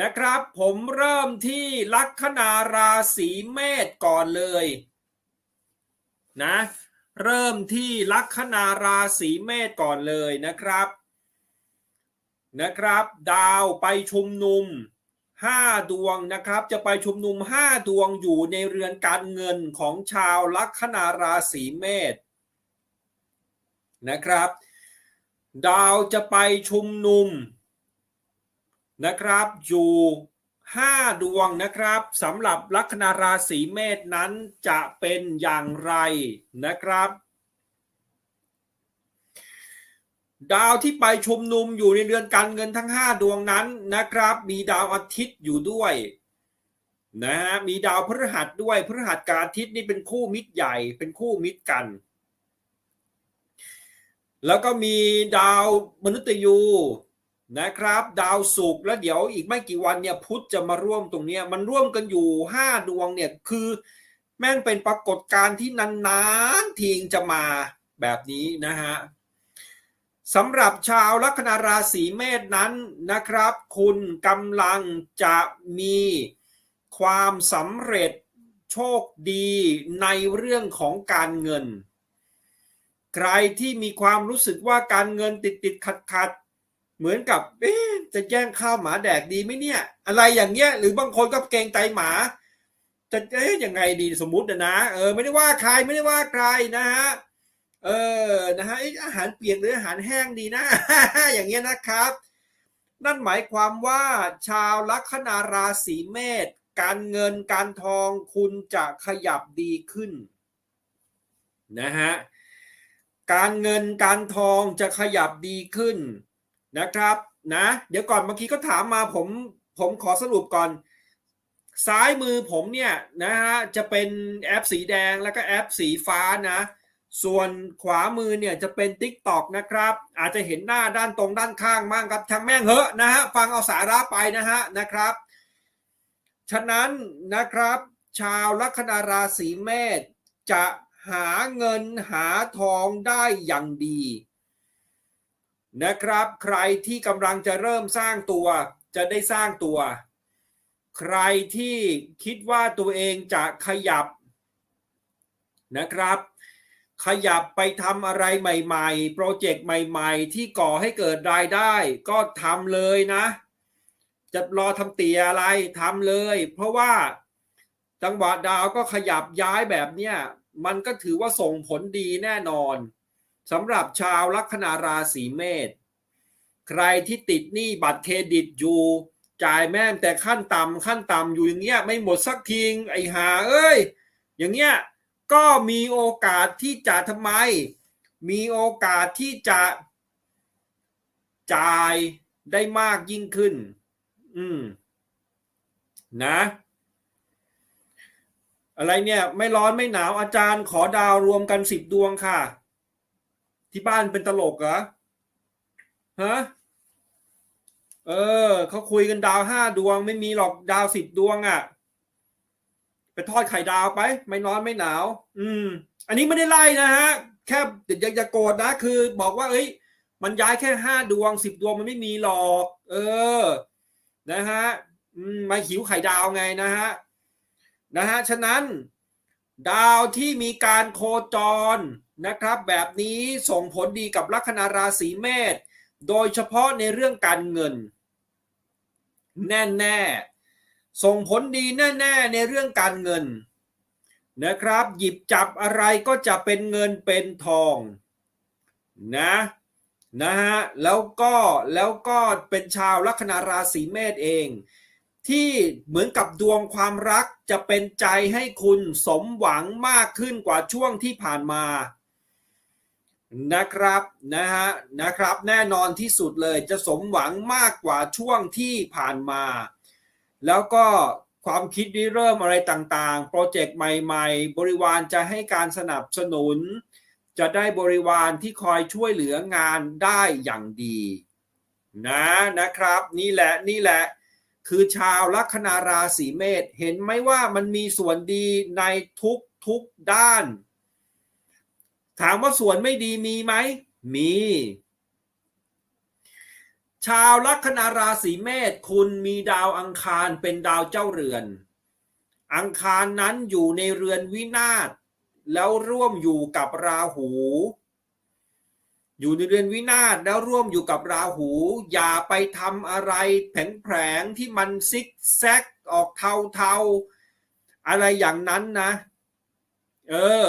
นะครับ ผมเริ่มที่ลัคนาราศีเมษก่อนเลยนะเริ่มที่ลัคนาราศีเมษก่อนเลยนะครับนะครับ ดาวไปชุมนุมห้าดวงนะครับ จะไปชุมนุมห้าดวงอยู่ในเรือนการเงินของชาวลัคนาราศีเมษนะครับ ดาวจะไปชุมนุม นะครับอยู่ห้าดวงนะครับสำหรับลัคนาราศีเมษนั้นจะเป็นอย่างไรนะครับ ดาวที่ไปชุมนุมอยู่ในเรือนการเงินทั้ง 5 ดวงนั้นนะครับ มีดาวอาทิตย์อยู่ด้วยนะฮะมีดาวพฤหัสด้วยพฤหัสกับอาทิตย์นี่เป็นคู่มิตรใหญ่เป็นคู่มิตรกัน แล้วก็มีดาวมนุษย์ยู นะครับ ดาวศุกร์แล้วเดี๋ยวอีกไม่กี่วันเนี่ยพุธจะมาร่วมตรงนี้มันร่วมกันอยู่ 5 ดวงเนี่ยคือแม่งเป็นปรากฏการณ์ที่นานๆทีงจะมาแบบนี้นะฮะสำหรับชาวลัคนาราศีเมษนั้นนะครับ คุณกำลังจะมีความสำเร็จโชคดีในเรื่องของการเงิน ใครที่มีความรู้สึกว่าการเงินติดติดขัดขัด เหมือนกับเอ๊จะแย่งข้าวหมาแดกดีไหมเนี่ย อะไรอย่างเงี้ย หรือบางคนก็เกรงใจหมา จะเอ๊ะยังไงดีสมมุตินะเออไม่ได้ว่าใครไม่ได้ว่าใครนะฮะเออนะฮะอาหารเปียกหรืออาหารแห้งดีนะ อย่างเงี้ยนะครับ นั่นหมายความว่าชาวลัคนาราศีเมษการเงินการทองคุณจะขยับดีขึ้นนะฮะการเงินการทองจะขยับดีขึ้น นะครับนะเดี๋ยวก่อนเมื่อกี้ก็ถามมาผมผมขอสรุปก่อน ซ้ายมือผมเนี่ยนะฮะจะเป็นแอปสีแดงแล้วก็แอปสีฟ้านะ ส่วนขวามือเนี่ยจะเป็น t ิ k t o k นะครับ อาจจะเห็นหน้าด้านตรงด้านข้างมั่งครับช่างแม่งเหอะนะฮะฟังเอาสาระไปนะฮะนะครับ ฉะนั้นนะครับ ชาวลัคนาราศีเมษจะหาเงินหาทองได้อย่างดี นะครับ ใครที่กำลังจะเริ่มสร้างตัวจะได้สร้างตัว ใครที่คิดว่าตัวเองจะขยับนะครับ ขยับไปทำอะไรใหม่ๆ โปรเจกต์ใหม่ๆ ที่ก่อให้เกิดรายได้ ก็ทำเลยนะ จะรอทำเตียอะไรทำเลย เพราะว่าจังหวะดาวก็ขยับย้ายแบบเนี้ยมันก็ถือว่าส่งผลดีแน่นอน สำหรับชาวลัคนาราศีเมษใครที่ติดหนี้บัตรเครดิตอยู่จ่ายแม่งแต่ขั้นต่ำขั้นต่ำอยู่อย่างเงี้ยไม่หมดสักทีงไอ้หาเอ้ย อย่างเงี้ยก็มีโอกาสที่จะทำไม มีโอกาสที่จะจ่ายได้มากยิ่งขึ้น อืม นะ อะไรเนี่ย ไม่ร้อนไม่หนาวอาจารย์ขอดาวรวมกันสิบดวงค่ะ ที่บ้านเป็นตลกเหรอฮะเออเขาคุยกันดาวห้าดวง ไม่มีหรอกดาวสิบดวงอะ่ะ ไปทอดไข่ดาวไป ไม่ร้อนไม่หนาว อืม อันนี้ไม่ได้ไล่นะฮะ แค่อย่าอย่าโกรธนะ คือ บอกว่า เอ้ย มันย้ายแค่ห้าดวงสิบดวงมันไม่มีหรอก เออ นะฮะมมาหิวไข่ดาวไงนะฮะ นะฮะ ฉะนั้น ดาวที่มีการโคจร นะครับ แบบนี้ส่งผลดีกับลัคนาราศีเมษโดยเฉพาะในเรื่องการเงิน แน่ๆ ส่งผลดีแน่ๆ ในเรื่องการเงิน นะครับ หยิบจับอะไรก็จะเป็นเงินเป็นทองนะนะฮะแล้วก็แล้วก็เป็นชาวลัคนาราศีเมษเอง ที่เหมือนกับดวงความรักจะเป็นใจให้คุณสมหวังมากขึ้นกว่าช่วงที่ผ่านมา นะครับนะฮะนะครับแน่นอนที่สุดเลยจะสมหวังมากกว่าช่วงที่ผ่านมา แล้วก็ความคิดริเริ่มอะไรต่างๆ โปรเจกต์ใหม่ๆ บริวารจะให้การสนับสนุน จะได้บริวารที่คอยช่วยเหลืองานได้อย่างดี นะนะครับ นี่แหละนี่แหละ คือชาวลัคนาราศีเมษเห็นไหมว่ามันมีส่วนดีในทุกทุกด้าน ถามว่าส่วนไม่ดีมีไหม มี ชาวลัคนาราศีเมษคุณมีดาวอังคารเป็นดาวเจ้าเรือน อังคารนั้นอยู่ในเรือนวินาศแล้วร่วมอยู่กับราหู อยู่ในเรือนวินาศแล้วร่วมอยู่กับราหู อย่าไปทำอะไรแผลงที่มันซิกแซกออกเทาๆอะไรอย่างนั้นนะ เออ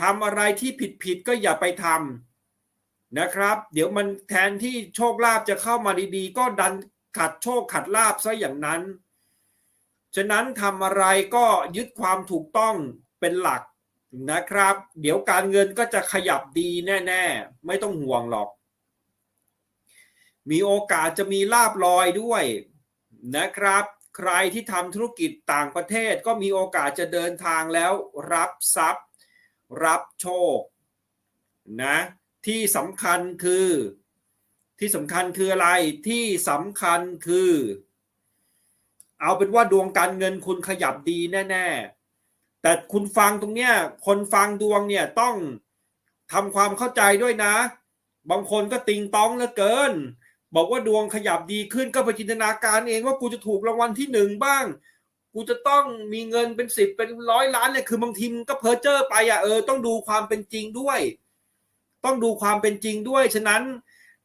ทำอะไรที่ผิดๆก็อย่าไปทำนะครับ เดี๋ยวมันแทนที่โชคลาภจะเข้ามาดีๆ ก็ดันขัดโชคขัดลาภซะอย่างนั้น ฉะนั้นทำอะไรก็ยึดความถูกต้องเป็นหลักนะครับ เดี๋ยวการเงินก็จะขยับดีแน่ๆ ไม่ต้องห่วงหรอก มีโอกาสจะมีลาบลอยด้วยนะครับ ใครที่ทำธุรกิจต่างประเทศก็มีโอกาสจะเดินทางแล้วรับทรัพย์ รับโชคนะที่สำคัญคือที่สำคัญคืออะไรที่สำคัญคือ เอาเป็นว่าดวงการเงินคุณขยับดีแน่ ๆ แต่คุณฟังตรงเนี้ยคนฟังดวงเนี่ยต้องทำความเข้าใจด้วยนะ บางคนก็ติงต้องเหลือเกิน บอกว่าดวงขยับดีขึ้นก็ไปจินตนาการเองว่ากูจะถูกรางวัลที่หนึ่งบ้าง กูจะต้องมีเงินเป็นสิบเป็นร้อยล้านเนี่ยคือบางทีมันก็เพ้อเจ้อไปอะเออต้องดูความเป็นจริงด้วย ต้องดูความเป็นจริงด้วย ฉะนั้น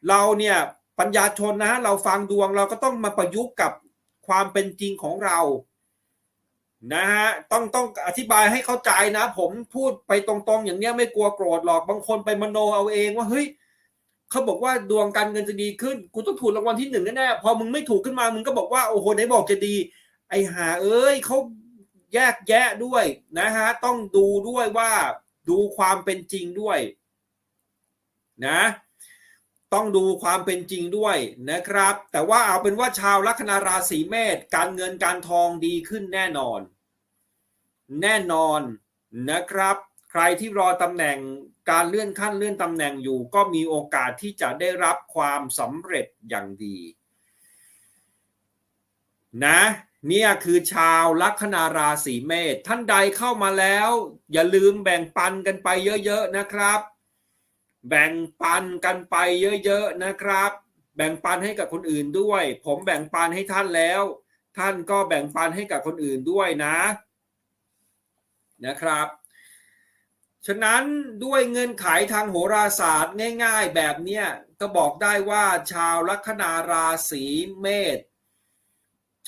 เราเนี่ยปัญญาชนนะเราฟังดวงเราก็ต้องมาประยุกต์กับความเป็นจริงของเรานะฮะต้องต้องอธิบายให้เข้าใจนะ ผมพูดไปตรงๆ อย่างเนี้ยไม่กลัวโกรธหรอกบางคนไปมโนเอาเองว่าเฮ้ยเขาบอกว่าดวงการเงินจะดีขึ้น กูต้องถูกรางวัลที่หนึ่งแน่ๆพอมึงไม่ถูกขึ้นมามึงก็บอกว่าโอ้โหไหนบอกจะดี ไอ้หาเอ้ยเขาแยกแยะด้วยนะฮะต้องดูด้วยว่าดูความเป็นจริงด้วยนะต้องดูความเป็นจริงด้วยนะครับ แต่ว่าเอาเป็นว่าชาวลัคนาราศีเมษการเงินการทองดีขึ้นแน่นอน แน่นอนนะครับ ใครที่รอตำแหน่งการเลื่อนขั้นเลื่อนตำแหน่งอยู่ ก็มีโอกาสที่จะได้รับความสำเร็จอย่างดี นะ เนี่ยคือชาวลัคนาราศีเมษท่านใดเข้ามาแล้ว อย่าลืมแบ่งปันกันไปเยอะๆนะครับ แบ่งปันกันไปเยอะๆนะครับ แบ่งปันให้กับคนอื่นด้วย ผมแบ่งปันให้ท่านแล้ว ท่านก็แบ่งปันให้กับคนอื่นด้วยนะนะครับ ฉะนั้นด้วยเงื่อนไขทางโหราศาสตร์ง่าย ๆ แบบเนี้ยก็บอกได้ว่าชาวลัคนาราศีเมษ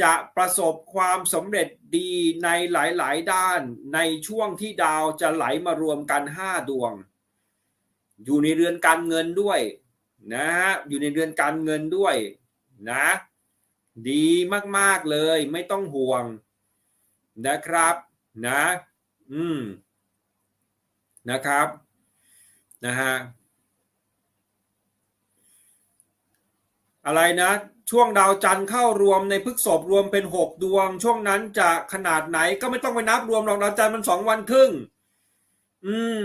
จะประสบความสำเร็จดีในหลาย ๆ ด้านในช่วงที่ดาวจะไหลมารวมกัน 5 ดวง อยู่ในเรือนการเงินด้วยนะฮะอยู่ในเรือนการเงินด้วยนะ ดีมาก ๆ เลยไม่ต้องห่วงนะครับนะ อืมนะครับนะฮะ อะไรนะ ช่วงดาวจันทร์เข้ารวมในพฤกษบรวมเป็นหกดวง ช่วงนั้นจะขนาดไหนก็ไม่ต้องไปนับรวมหรอกดาวจันทร์มันสองวันครึ่ง อืม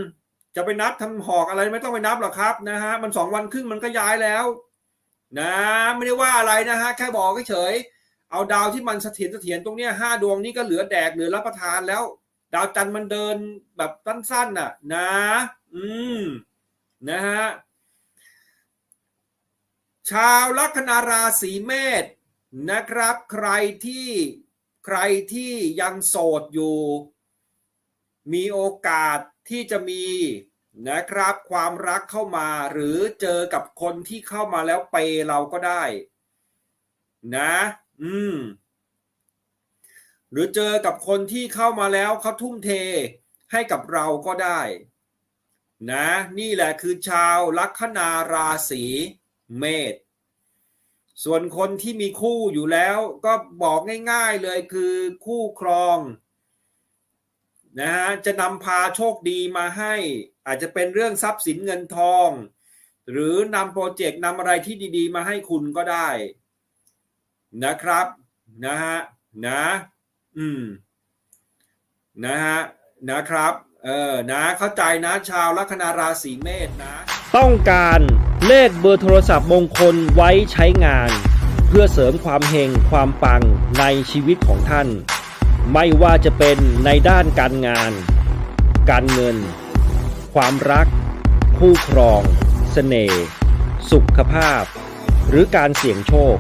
จะไปนับทำหอกอะไรไม่ต้องไปนับหรอกครับนะฮะมันสองวันครึ่งมันก็ย้ายแล้ว นะ ไม่ได้ว่าอะไรนะฮะแค่บอกเฉยเอาดาวที่มันเสถียรเสถียรตรงเนี้ยห้าดวงนี้ก็เหลือแดกเหลือรับประทานแล้ว ดาวจันทร์มันเดินแบบสั้นๆน่ะ นะ อืม นะฮะ ชาวลัคนาราศีเมษนะครับ ใครที่ใครที่ยังโสดอยู่ มีโอกาสที่จะมีนะครับความรักเข้ามาหรือเจอกับคนที่เข้ามาแล้วเปเราก็ได้ นะ อืม หรือเจอกับคนที่เข้ามาแล้วเขาทุ่มเทให้กับเราก็ได้ นะ นี่แหละคือชาวลัคนาราศี เมษส่วนคนที่มีคู่อยู่แล้วก็บอกง่ายๆเลยคือคู่ครองนะฮะจะนำพาโชคดีมาให้ อาจจะเป็นเรื่องทรัพย์สินเงินทอง หรือนำโปรเจกต์นำอะไรที่ดีๆ มาให้คุณก็ได้ นะครับนะฮะนะอืมนะฮะนะครับ เออนะเข้าใจนะชาวลัคนาราศีเมษนะ ต้องการ เลขเบอร์โทรศัพท์มงคลไว้ใช้งาน เพื่อเสริมความเฮงความปังในชีวิตของท่าน ไม่ว่าจะเป็นในด้านการงาน การเงิน ความรัก คู่ครองเสน่ห์สุขภาพ หรือการเสี่ยงโชค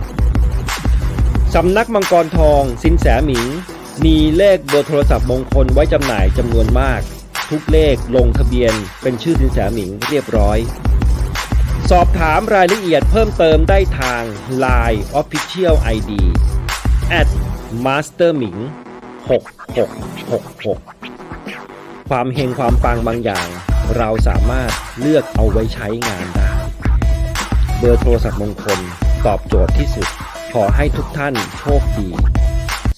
สำนักมังกรทองสินแสหมิง มีเลขเบอร์โทรศัพท์มงคลไว้จำหน่ายจำนวนมาก ทุกเลขลงทะเบียนเป็นชื่อสินแสหมิงเรียบร้อย สอบถามรายละเอียดเพิ่มเติมได้ทาง Line Official ID at master หมิง6666 ความเฮงความปังบางอย่าง เราสามารถเลือกเอาไว้ใช้งานได้ เบอร์โทรศัพท์มงคลตอบโจทย์ที่สุด ขอให้ทุกท่านโชคดี